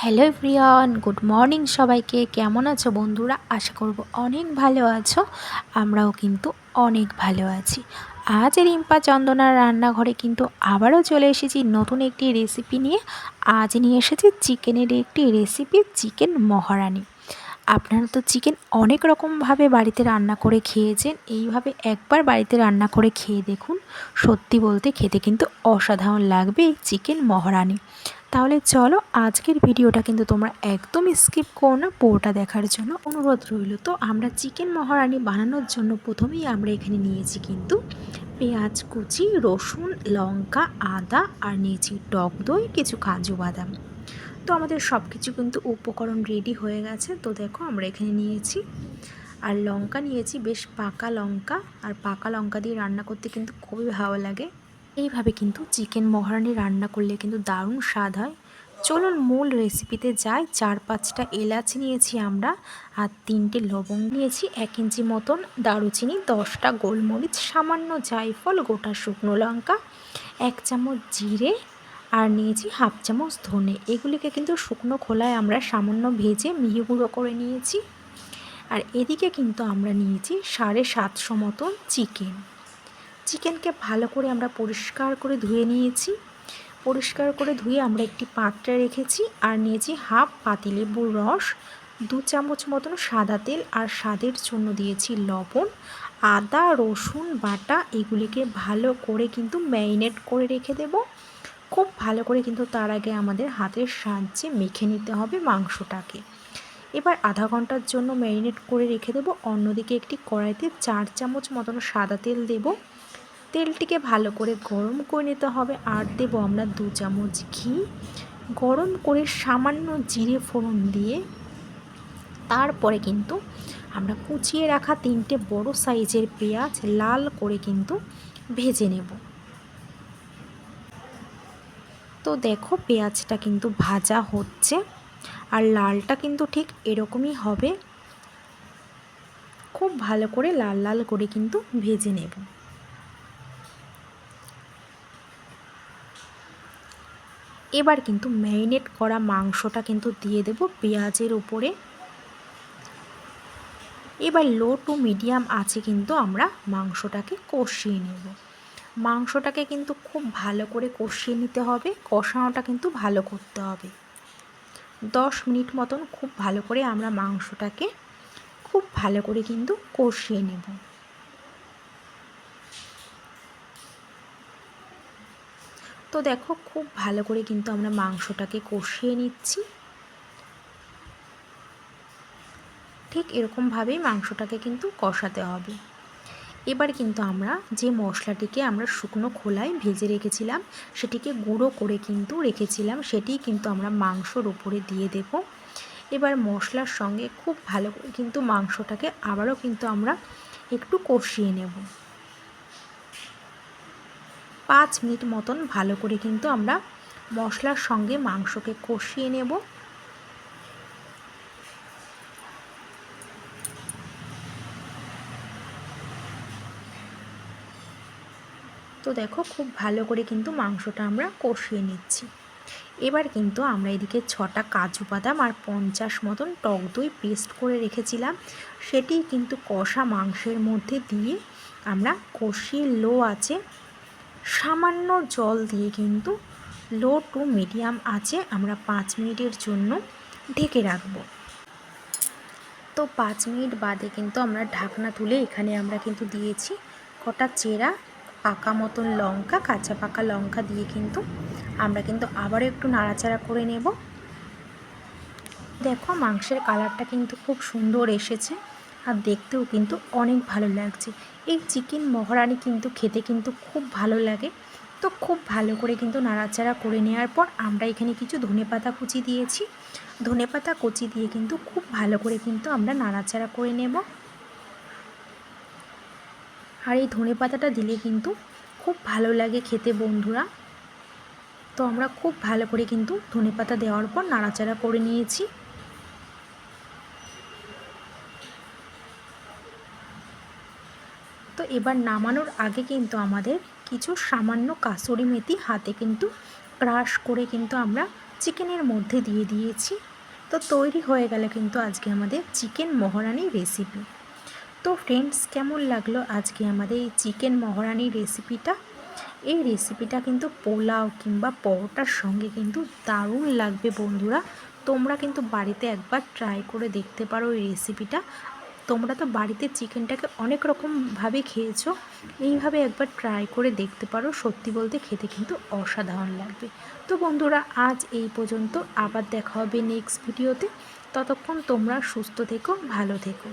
Hello everyone, good morning সবাইকে। কেমন আছো বন্ধুরা? আশা করব অনেক ভালো আছো। আমরাও কিন্তু অনেক ভালো আছি। আজ রিম্পা চন্দনার রান্নাঘরে কিন্তু আবারও চলে এসেছি নতুন একটি রেসিপি নিয়ে। আজ নিয়ে এসেছি চিকেনের একটি রেসিপি, চিকেন মহারানি। আপনারা তো চিকেন অনেক রকমভাবে বাড়িতে রান্না করে খেয়েছেন। এইভাবে একবার বাড়িতে রান্না করে খেয়ে দেখুন। সত্যি বলতে খেতে কিন্তু অসাধারণ লাগবে এই চিকেন মহারানি। তাহলে চলো আজকের ভিডিওটা কিন্তু তোমরা একদম স্কিপ করো না, পুরোটা দেখার জন্য অনুরোধ রইল। তো আমরা চিকেন মহারানি বানানোর জন্য প্রথমেই আমরা এখানে নিয়েছি কিন্তু পেঁয়াজ, কুচি, রসুন, লঙ্কা, আদা আর নিয়েছি টক দই, কিছু কাজু বাদাম। তো আমাদের সব কিছু কিন্তু উপকরণ রেডি হয়ে গেছে। তো দেখো আমরা এখানে নিয়েছি আর লঙ্কা নিয়েছি, বেশ পাকা লঙ্কা। আর পাকা লঙ্কা দিয়ে রান্না করতে কিন্তু খুবই ভালো লাগে। এইভাবে কিন্তু চিকেন মহারানি রান্না করলে কিন্তু দারুণ স্বাদ হয়। চলুন মূল রেসিপিতে যাই। চার পাঁচটা এলাচ নিয়েছি আমরা আর তিনটে লবঙ্গ নিয়েছি, এক ইঞ্চি মতন দারুচিনি, দশটা গোলমরিচ, সামান্য জায়ফল, গোটা শুকনো লঙ্কা, এক চামচ জিরে আর নিয়েছি হাফ চামচ ধনে। এগুলিকে কিন্তু শুকনো খোলায় আমরা সামান্য ভেজে মিহি গুঁড়ো করে নিয়েছি। আর এদিকে কিন্তু আমরা নিয়েছি সাড়ে সাতশো মতন চিকেন। চিকেনকে ভালো করে আমরা পরিষ্কার করে ধুয়ে নিয়েছি। পরিষ্কার করে ধুয়ে আমরা একটি পাত্রে রেখেছি আর নিয়েছি হাফ পাতিলেবুর রস, দু চামচ মতন সাদা তেল আর স্বাদের জন্য দিয়েছি লবণ, আদা, রসুন, বাটা, এগুলিকে ভালো করে কিন্তু ম্যারিনেট করে রেখে দেব। খুব ভালো করে কিন্তু তার আগে আমাদের হাতের সাহায্যে মেখে নিতে হবে মাংসটাকে। এবার আধা ঘণ্টার জন্য ম্যারিনেট করে রেখে দেবো। অন্যদিকে একটি কড়াইতে চার চামচ মতন সাদা তেল দেবো। তেলটিকে ভালো করে গরম করে নিতে হবে। আর দেবো আমরা দু চামচ ঘি। গরম করে সামান্য জিরে ফোড়ন দিয়ে তারপরে কিন্তু আমরা কুচিয়ে রাখা তিনটে বড় সাইজের পেঁয়াজ লাল করে কিন্তু ভেজে নেব। তো দেখো পেঁয়াজটা কিন্তু ভাজা হচ্ছে আর লালটা কিন্তু ঠিক এরকমই হবে। খুব ভালো করে লাল লাল করে কিন্তু ভেজে নেব। এবার কিন্তু ম্যারিনেট করা মাংসটা কিন্তু দিয়ে দেব পেঁয়াজের উপরে। এবার লো টু মিডিয়াম আছে কিন্তু আমরা মাংসটাকে কষিয়ে নেব। মাংসটাকে কিন্তু খুব ভালো করে কষিয়ে নিতে হবে, কষানোটা কিন্তু ভালো করতে হবে। দশ মিনিট মতন খুব ভালো করে আমরা মাংসটাকে খুব ভালো করে কিন্তু কষিয়ে নেব। তো দেখো, খুব ভালো করে কিন্তু আমরা মাংসটাকে কষিয়ে নিচ্ছি। ঠিক এরকমভাবেই মাংসটাকে কিন্তু কষাতে হবে। এবার কিন্তু আমরা যে মশলাটিকে আমরা শুকনো খোলায় ভেজে রেখেছিলাম, সেটিকে গুঁড়ো করে কিন্তু রেখেছিলাম সেটি কিন্তু আমরা মাংসর উপরে দিয়ে দেব। এবার মশলার সঙ্গে খুব ভালো করে কিন্তু মাংসটাকে আবারও কিন্তু আমরা একটু কষিয়ে নেব। পাঁচ মিনিট মতন ভালো করে কিন্তু আমরা মশলার সঙ্গে মাংসকে কষিয়ে নেব। তো দেখো খুব ভালো করে কিন্তু মাংসটা আমরা কষিয়ে নিচ্ছি। এবার কিন্তু আমরা এদিকে ছটা কাজু বাদাম আর পঞ্চাশ মতন টক দই পেস্ট করে রেখেছিলাম। সেটি কিন্তু কষা মাংসের মধ্যে দিয়ে আমরা কষিয়ে লো আছে সামান্য জল দিয়ে কিন্তু লো টু মিডিয়াম আছে আমরা পাঁচ মিনিটের জন্য ঢেকে রাখব। তো পাঁচ মিনিট বাদে কিন্তু আমরা ঢাকনা তুলে এখানে আমরা কিন্তু দিয়েছি কটা চেরা, পাকা মতন লঙ্কা, কাঁচা পাকা লঙ্কা দিয়ে কিন্তু আমরা কিন্তু আবারও একটু নাড়াচাড়া করে নেব। দেখো মাংসের কালারটা কিন্তু খুব সুন্দর এসেছে আর দেখতেও কিন্তু অনেক ভালো লাগছে। এই চিকেন মহারানি কিন্তু খেতে কিন্তু খুব ভালো লাগে। তো খুব ভালো করে কিন্তু নাড়াচাড়া করে নেওয়ার পর আমরা এখানে কিছু ধনে পাতা কুচি দিয়েছি। ধনে পাতা কুচি দিয়ে কিন্তু খুব ভালো করে কিন্তু আমরা নাড়াচাড়া করে নেব। আর এই ধনে পাতাটা দিলে কিন্তু খুব ভালো লাগে খেতে বন্ধুরা। তো আমরা খুব ভালো করে কিন্তু ধনে পাতা দেওয়ার পর নাড়াচাড়া করে নিয়েছি। এবার নামানোর আগে কিন্তু আমাদের কিছু সামান্য কাসুরি মেথি হাতে কিন্তু ক্রাশ করে কিন্তু আমরা চিকেনের মধ্যে দিয়ে দিয়েছি। তো তৈরি হয়ে গেল কিন্তু আজকে আমাদের চিকেন মহারানি রেসিপি তো ফ্রেন্ডস কেমন লাগল আজকে আমাদের এই চিকেন মহারানি রেসিপিটা এই রেসিপিটা কিন্তু পোলাও কিংবা পরোটার সঙ্গে কিন্তু দারুণ লাগবে বন্ধুরা। তোমরা কিন্তু বাড়িতে একবার ট্রাই করে দেখতে পারো এই রেসিপিটা তোমরা তো বাড়িতে চিকেনটাকে অনেক রকমভাবে খেয়েছো। এইভাবে একবার ট্রাই করে দেখতে পারো। সত্যি বলতে খেতে কিন্তু অসাধারণ লাগবে। তো বন্ধুরা, আজ এই পর্যন্ত। আবার দেখা হবে নেক্সট ভিডিওতে ততক্ষণ তোমরা সুস্থ থেকো, ভালো থেকো।